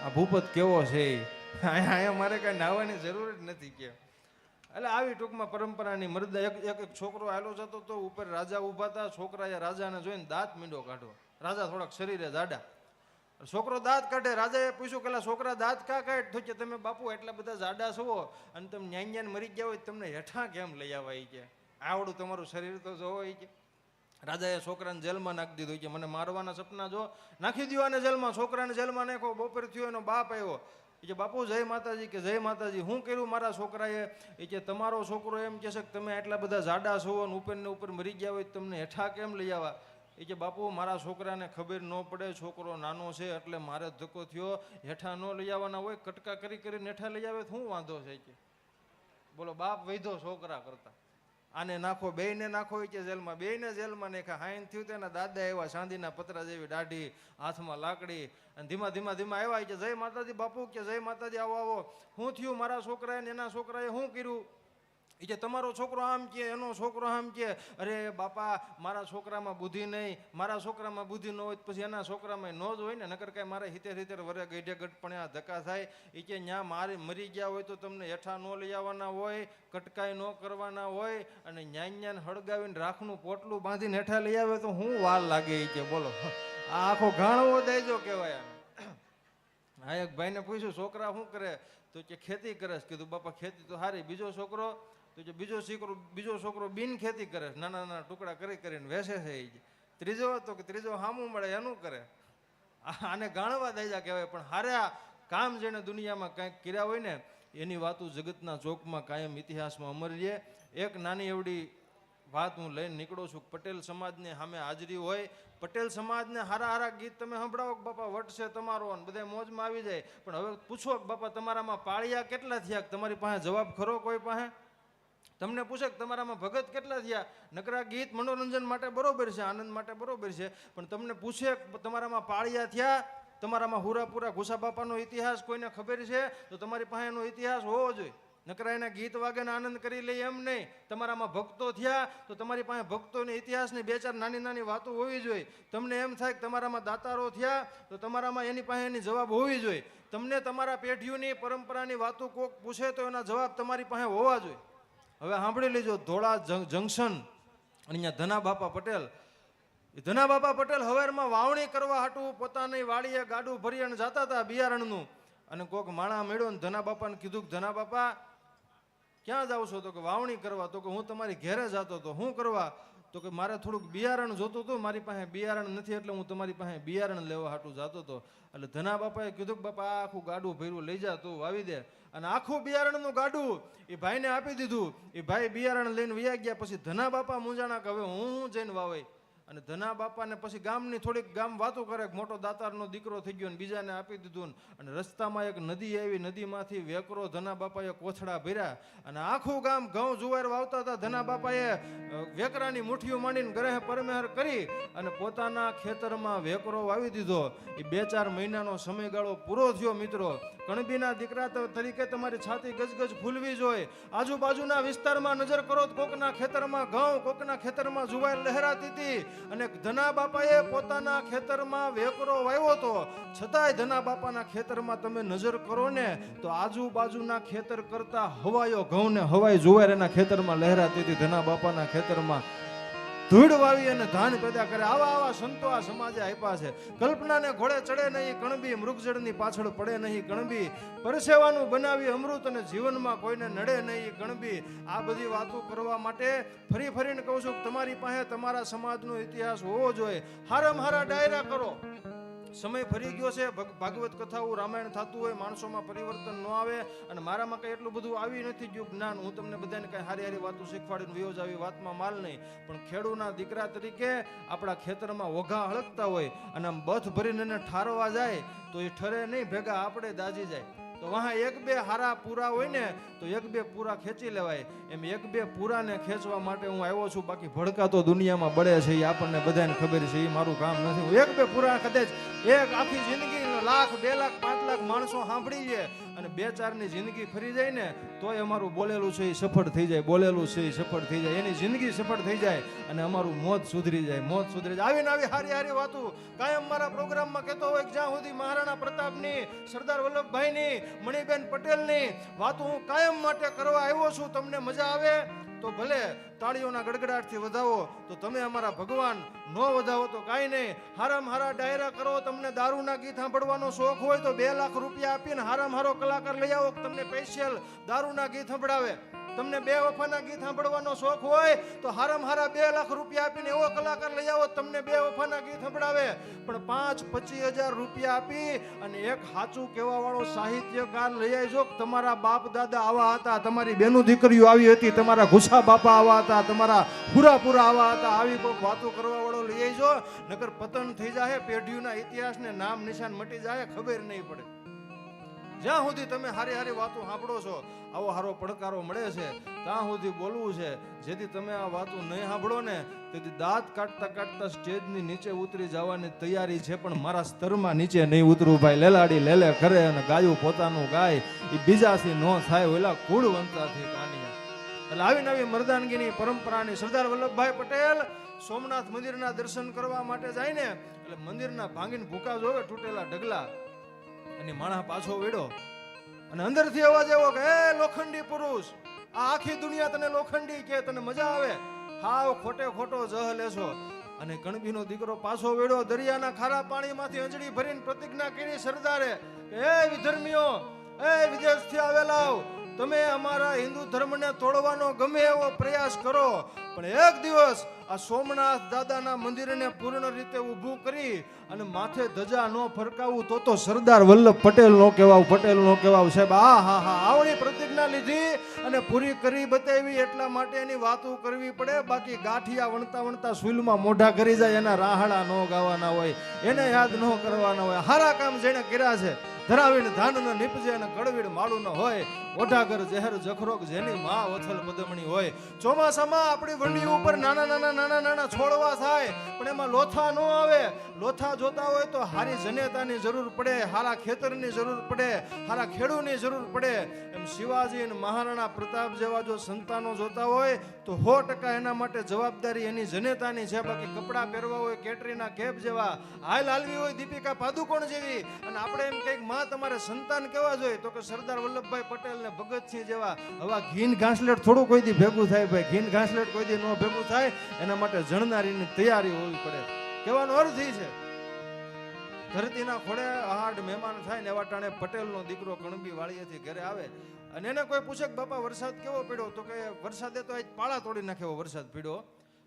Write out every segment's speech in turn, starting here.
આ ભૂપત કેવો છે અહીંયા મારે કાંઈ નાહવાની જરૂર જ નથી કે એટલે આવી ટૂંકમાં પરંપરાની મર્યાદા. એક એક એક છોકરો આવેલો જતો તો ઉપર રાજા ઊભા હતા. છોકરાએ રાજાને જોઈને દાંત મીંડો કાઢો રાજા થોડાક શરીરે જાડા. છોકરો દાંત કાઢે. રાજાએ પૂછ્યું કે છોકરા, દાંત કા કાઢ? તો કે, તમે બાપુ એટલા બધા જાડા છો અને તમે ન્યાન મરી ગયા હોય તમને હેઠા કેમ લઈ આવવા ઈ કે? આવડું તમારું શરીર તો જોવો કે. રાજાએ છોકરાને જેલમાં નાખી દીધો કે મને મારવાના સપના જો નાખી દો આને જેલમાં. છોકરાને જેલમાં નાખો. બપોર થયો એનો બાપ આવ્યો. એ કે, બાપુ, જય માતાજી. કે, જય માતાજી. હું કર્યું મારા છોકરાએ? એ કે, તમારો છોકરો એમ કહેશે કે તમે આટલા બધા જાડા છો અને ઉપર ને ઉપર મરી ગયા હોય તમને હેઠા કેમ લઈ આવા? એ કે, બાપુ, મારા છોકરાને ખબર ન પડે. છોકરો નાનો છે એટલે મારે ધક્કો થયો. હેઠા ન લઈ આવવાના હોય, કટકા કરી કરીને હેઠા લઈ આવે તો શું વાંધો છે? કે. બોલો, બાપ વૈધો છોકરા કરતા. આને નાખો, બેયને નાખો કે જેલમાં. બેયને જેલમાં નાખ્યા. હાઈન થયું તેના દાદા એવા ચાંદીના પતરા જેવી દાઢી હાથમાં લાકડી. અને ધીમા ધીમા ધીમા આવ્યા કે જય માતાજી બાપુ, કે જય માતાજી, આવો આવો. હું થયું મારા છોકરાએ ને એના છોકરાએ શું કર્યું? એ કે તમારો છોકરો આમ કે, એનો છોકરો આમ કે, અરે બાપા, મારા છોકરામાં બુદ્ધિ નહીં, મારા છોકરામાં બુદ્ધિ ન હોય તો પછી એના છોકરામાં ન જ હોય ને, નકર કાંઈ મારે હિતેર હિતેર વરે ગઈઢે ગઢપણે આ ધક્કા થાય. એ કે ન્યા મારે, મરી ગયા હોય તો તમને હેઠા ન લઈ આવવાના હોય, કટકાઈ ન કરવાના હોય, અને ન્યાન ન્યાન હળગાવીને રાખનું પોટલું બાંધીને હેઠા લઈ આવે તો હું વાર લાગે એ કે, બોલો. આ આખો ઘાણવો દેજો કહેવાય હા, એક ભાઈને પૂછ્યું, છોકરા શું કરે? તો કે, ખેતી કરે. કીધું, બાપા, ખેતી તો સારી બીજો છોકરો તો જે બીજો છોકરો બીજો છોકરો બિન ખેતી કરે નાના નાના ટુકડા કરી કરીને વેસે છે એ જ. ત્રીજો તો કે ત્રીજો હામું મળે એનું કરે. આને ગાણવા દાયજા કહેવાય, પણ હારે કામ જેને દુનિયામાં કંઈક કર્યા હોય ને, એની વાતો જગતના ચોકમાં કાયમ ઇતિહાસમાં અમર રહે. એક નાની એવડી વાત હું લઈને નીકળું છું, પટેલ સમાજની સામે હાજરી હોય. પટેલ સમાજને હારા હારા ગીત તમે સંભળાવો કે બાપા વટ છે તમારો અને બધા મોજમાં આવી જાય. પણ હવે પૂછો કે બાપા તમારામાં પાળિયા કેટલા થયા તમારી પાસે જવાબ ખરો કોઈ પાસે? તમને પૂછે કે તમારામાં ભગત કેટલા થયા? નકરા ગીત મનોરંજન માટે બરોબર છે, આનંદ માટે બરોબર છે, પણ તમને પૂછે તમારામાં પાળિયા થયા? તમારામાં હુરાપુરા ઘુસા બાપાનો ઇતિહાસ કોઈને ખબર છે? તો તમારી પાસે એનો ઇતિહાસ હોવો જોઈએ. નકરા એના ગીત વાગે આનંદ કરી લઈએ એમ નહીં. તમારામાં ભક્તો થયા, તો તમારી પાસે ભક્તોની ઇતિહાસની બે ચાર નાની નાની વાતો હોવી જોઈએ. તમને એમ થાય કે તમારામાં દાતારો થયા, તો તમારામાં એની પાસે એની જવાબ હોવી જોઈએ. તમને તમારા પેઢીઓની પરંપરાની વાતો કોક પૂછે તો એના જવાબ તમારી પાસે હોવા જોઈએ. હવે સાંભળી લેજો, ધોળા જંકશન અને અહીંયા ધના બાપા પટેલ. ધના બાપા પટેલ હવેરમાં વાવણી કરવા હાટું પોતાની વાડીએ ગાડું ભરી અને જતા હતા બિયારણનું. અને કોક માણા મેળ્યો ને ધના બાપાને કીધું કે ધના બાપા ક્યાં જાવ છો? તો કે, વાવણી કરવા. તો કે, હું તમારી ઘેરે જતો હતો. શું કરવા? તો કે મારે થોડુંક બિયારણ જોતું હતું, મારી પાસે બિયારણ નથી એટલે હું તમારી પાસે બિયારણ લેવા હાટું જતો હતો. એટલે ધના બાપાએ કીધું કે બાપા આખું ગાડું ભર્યું, લઈ જા, તું વાવી દે. અને આખું બિયારણનું ગાડું એ ભાઈને આપી દીધું. એ ભાઈ બિયારણ લઈને વયા ગયા, પછી ધના બાપા મૂંઝાણા કે હવે હું જઈને વાવાય? અને ધના બાપાને પછી ગામની થોડીક ગામ વાતો કરે મોટો દાતારનો દીકરો થઈ ગયો ને બીજાને આપી દીધું અને રસ્તામાં એક નદી આવી, નદીમાંથી વેકરો ધના બાપાએ કોથળા ભર્યા. અને આખું ગામ ઘઉં જુવાર વાવતા હતા. ધના બાપાએ વેકરાની મુઠ્ઠીઓ માંડીને ગ્રહ પરમેહર કરી અને પોતાના ખેતરમાં વેકરો વાવી દીધો. એ બે ચાર મહિનાનો સમયગાળો પૂરો થયો, મિત્રો. કણબીના દીકરા તરીકે તમારી છાતી ગજગજ ફૂલવી જોઈએ. આજુબાજુના વિસ્તારમાં નજર કરો તો કોકના ખેતરમાં ઘઉં, કોકના ખેતરમાં જુવાર લહેરાતી હતી. અને ધના બાપાએ પોતાના ખેતરમાં વેકરો વાવ્યો હતો. છતાંય ધના બાપાના ખેતરમાં તમે નજર કરો ને તો આજુબાજુના ખેતર કરતા હવાયો ઘઉં ને હવાઈ જુવાર એના ખેતરમાં લહેરાતી હતી. ધના બાપાના ખેતરમાં ધૂળ વાવી અને ધાન પેદા કરે. આવા આવા સંતો આ સમાજે આપ્યા છે. કલ્પનાને ઘોડે ચડે નહીં, કણબી મૃગજળની પાછળ પડે નહીં. કણબી પરસેવાનું બનાવી અમૃત અને જીવનમાં કોઈને નડે નહીં. કણબી આ બધી વાતો કરવા માટે ફરી ફરીને કહું છું તમારી પાસે, તમારા સમાજનો ઇતિહાસ હોવો જોઈએ. હારમ હારા ડાયરા કરો. સમય ફરી ગયો છે. ભગ- ભાગવત કથાઓ, રામાયણ થતું હોય, માણસોમાં પરિવર્તન ન આવે અને મારામાં કંઈ એટલું બધું આવી નથી ગયું જ્ઞાન. હું તમને બધાને કંઈ હારી હારી વાતો શીખવાડીને વિયોજ આવી વાતમાં માલ નહીં. પણ ખેડૂના દીકરા તરીકે આપણા ખેતરમાં વઘા હળકતા હોય અને આમ બથ ભરીને એને ઠારવા જાય તો એ ઠરે નહીં, ભેગા આપણે દાજી જાય. તો વહા એક બે હારા પૂરા હોય ને, તો એક બે પૂરા ખેંચી લેવાય. એમ એક બે પૂરાને ખેંચવા માટે હું આવ્યો છું. બાકી ભડકા તો દુનિયામાં બળે છે, એ આપણને બધાને ખબર છે, એ મારું કામ નથી. હું એક બે પૂરા કદાચ એક આખી જિંદગી લાખ, બે લાખ, પાંચ લાખ માણસો સાંભળી છે અને બે ચારની જિંદગી ફરી જાય ને તોય અમારું બોલેલું છે એ સફળ થઈ જાય, બોલેલું છે એ સફળ થઈ જાય, એની જિંદગી સફળ થઈ જાય અને અમારું મોત સુધરી જાય, મોત સુધરી જાય. આવીને આવી હારી હારી વાતું કાયમ મારા પ્રોગ્રામમાં કહેતો હોય કે જ્યાં સુધી મહારાણા પ્રતાપની, સરદાર વલ્લભભાઈની, મણિબેન પટેલની વાતો હું કાયમ માટે કરવા આવ્યો છું, તમને મજા આવે? તો ભલે તાળીઓના ગડગડાટથી વધાવો, તો તમે અમારા ભગવાન નો વધાવો તો કાંઈ નહીં. હારામ હારા ડાયરા કરો, તમને દારૂના ગીત સાંભળવાનો શોખ હોય તો બે લાખ રૂપિયા આપીને હારામ હારો કલાકાર લઈ આવો તમને સ્પેશિયલ દારૂના ગીત સંભળાવે. તમને બે વફાના ગીત સાંભળવાનો શોખ હોય, તો હારામ હારા બે લાખ રૂપિયા આપીને એવો કલાકાર લઈ આવો, તમને બે વફાના ગીત સંભળાવે. પણ પાંચ પચીસ હજાર રૂપિયા આપી અને એક સાચું કહેવા વાળો સાહિત્યકાર લઈ આવજો તમારા બાપ દાદા આવા હતા, તમારી બેનું દીકરીઓ આવી હતી, તમારા ઘુસા બાપા આવા હતા, તમારા પુરાપુરા આવા હતા, આવી કોઈક વાતો કરવા વાળો લઈ આવજો નગર પતન થઈ જાય પેઢીઓના ઇતિહાસને નામ નિશાન મટી જાય ખબર નહીં પડે. જ્યાં સુધી તમે હારી હારી વાતો સાંભળો છો, આવો હારો પડકારો મળે છે, ત્યાં સુધી બોલવું છે. જેથી તમે આ વાતો નહીં સાંભળો ને, તેથી દાંત કાઢતા કાઢતા સ્ટેજની નીચે ઉતરી જવાની તૈયારી છે, પણ મારા સ્તરમાં નીચે નહીં ઉતરવું ભાઈ. લેલાડી લેલે કરે અને ગાયું પોતાનું ગાય એ બીજાથી ન થાય ઓલા કુળવંતાથી કાનિયા. એટલે આવી નવી મરદાનગીની પરંપરાની સરદાર વલ્લભભાઈ પટેલ સોમનાથ મંદિરના દર્શન કરવા માટે જાય ને, એટલે મંદિરના ભાંગીને ભૂકા જોવે તૂટેલા ઢગલા. અને માણસ પાછો વેડો. અને અંદરથી અવાજ એવો કે એ લોખંડી પુરુષ, આ આખી દુનિયા તને લોખંડી કે, તને મજા આવે? હાવ ખોટે ખોટો જહ લેશો અને કણબીનો દીકરો પાછો વેડો દરિયાના ખારા પાણીમાંથી અંજળી ભરીને પ્રતિજ્ઞા કરી સરદારે એ વિધર્મીઓ એ વિદેશથી આવેલાઓ તમે અમારા હિન્દુ ધર્મને તોડવાનો ગમે એવો પ્રયાસ કરો. પણ એક દિવસ આ સોમનાથ દાદાના મંદિરને પૂર્ણ રીતે ઊભું કરી અને માથે ધજા ન ફરકાવું તો તો સરદાર વલ્લભ પટેલ નો કહેવાવ પટેલ નો કહેવાવ સાહેબ, આ, હા હા, આવડી પ્રતિજ્ઞા લીધી અને પૂરી કરી બતાવી, એટલા માટે એની વાતો કરવી પડે. બાકી ગાંઠિયા વણતા વણતા સુલમાં મોઢા કરી જાય, એના રાહડા ન ગાવાના હોય, એને યાદ ન કરવાના હોય. હારા કામ જેને કર્યા છે, ધરાવીને ધાન ન નીપજે અને કડવીડ માળું ન હોય ઓઢાગર ઝેર જખરોગ જેની માં વથલ મદમણી હોય. ચોમાસામાં આપણી વંડી ઉપર નાના નાના નાના નાના છોડવા થાય, પણ એમાં લોથા ન આવે. લોથા જોતા હોય તો હારી જનેતાની જરૂર પડે, હારા ખેતરની જરૂર પડે, હારા ખેડૂની જરૂર પડે. એમ શિવાજી અને મહારાણા પ્રતાપ જેવા જો સંતાનો જોતા હોય, તો સો ટકા એના માટે જવાબદારી એની જનેતાની છે. બાકી કપડાં પહેરવા હોય, કેટરીના કેફ જેવા, હાલ હાલવી હોય દીપિકા પાદુકોણ જેવી. અને આપણે એમ કંઈકમાં તમારે સંતાન કહેવા જોઈએ, તો કે સરદાર વલ્લભભાઈ પટેલ ને ભગતસિંહ જેવા હવા ઘીન ઘાસલેટ થોડું કોઈ દી ભેગું થાય ભાઈ. ઘીન ઘાસલેટ કોઈ દી ન ભેગું થાય, એના માટે જણનારીની તૈયારી હોવી પડે. કહેવાનો અર્થ ઈ છે. ધરતીના ખોડે હાડ મહેમાન થાય ને એવા ટાણે પટેલનો દીકરો કણબી વાળીએથી ઘરે આવે. અને એને કોઈ પૂછે કે બાપા વરસાદ કેવો પડ્યો? તો કે વરસાદે તો આજ પાળા તોડી નાખે એવો વરસાદ પડ્યો.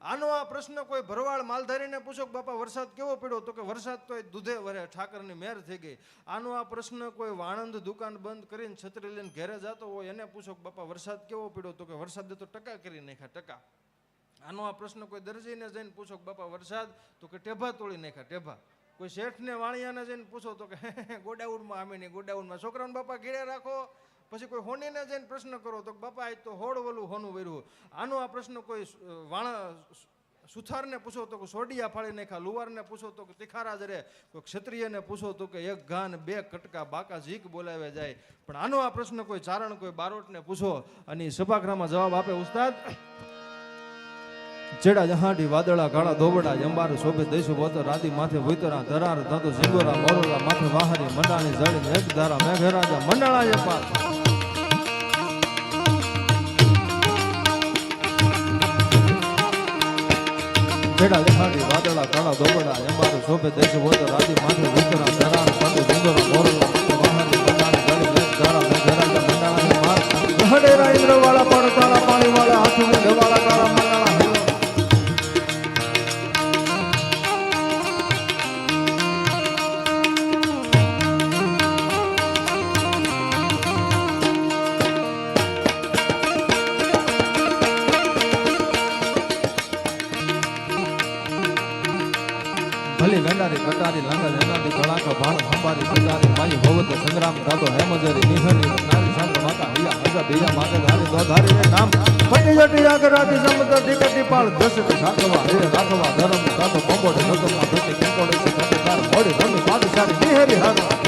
આનો આ પ્રશ્ન કોઈ ભરવાડ માલધારીને પૂછો કે બાપા, વરસાદ કેવો પડ્યો? તો કે વરસાદ તો દૂધે વરે, ઠાકરની મેર થઈ ગઈ. આનો આ પ્રશ્ન કોઈ વાણંદ દુકાન બંધ કરીને છત્રી લઈને ઘરે જતો હોય, એને પૂછો કે બાપા, વરસાદ કેવો પડ્યો? તો કે વરસાદે તો ટકા કરી નાખ્યા, ટકા. આનો આ પ્રશ્ન કોઈ દરજીને જઈને પૂછો કે બાપા, વરસાદ? તો કે ટેભા તોડી નાખ્યા, ટેભા. કોઈ શેઠને વાણિયાને જઈને પૂછો તો કે ગોડાઉનમાં આમીની, ગોડાઉનમાં. છોકરાઓને બાપા ઘેરે રાખો. પછી કોઈ હોનીને જઈને પ્રશ્ન કરો તો બાપા, આજ તો હોડ વલું હોનું વર્યું આનો આ પ્રશ્ન કોઈ વાણા સુથારને પૂછો તો કે સોડિયા ફાળી નાખ્યા, લુવારને પૂછો તો કે તિખારા જરે કોઈ ક્ષત્રિયને પૂછો તો કે એક ઘાન બે કટકા બાકા ઝીક બોલાવે જાય. પણ આનો આ પ્રશ્ન કોઈ ચારણ કોઈ બારોટને પૂછો અને સભાગ્રહમાં જવાબ આપે, ઉસ્તાદ ચેડા જહાડી, વાદળા કાળા ધોબડા, જંબાર શોભે દઈશું બોતો રાતી માથે ભૂતરા, ધરાર ધાતો સિંગોરા મોરોલા, માથે વાહરી, મંડાણી જળી મેઘ ધારા મેઘરાજા, મંડાળા જપા ચેડા જહાડી, વાદળા કાળા ધોબડા, જંબાર શોભે દઈશું બોતો રાતી માથે ભૂતરા, ધરાર બીજા માટે ધારી દો ધારી નામ પટી જટી આગરાતી સમત ટીકટી પાળ દસ રાખવા હે રાખવા, ધરમ તાતો બંબોડે નગમમાં ધોતી કંકોડે ધોતી તાર મોડી રમી સારી નિહેરી હારા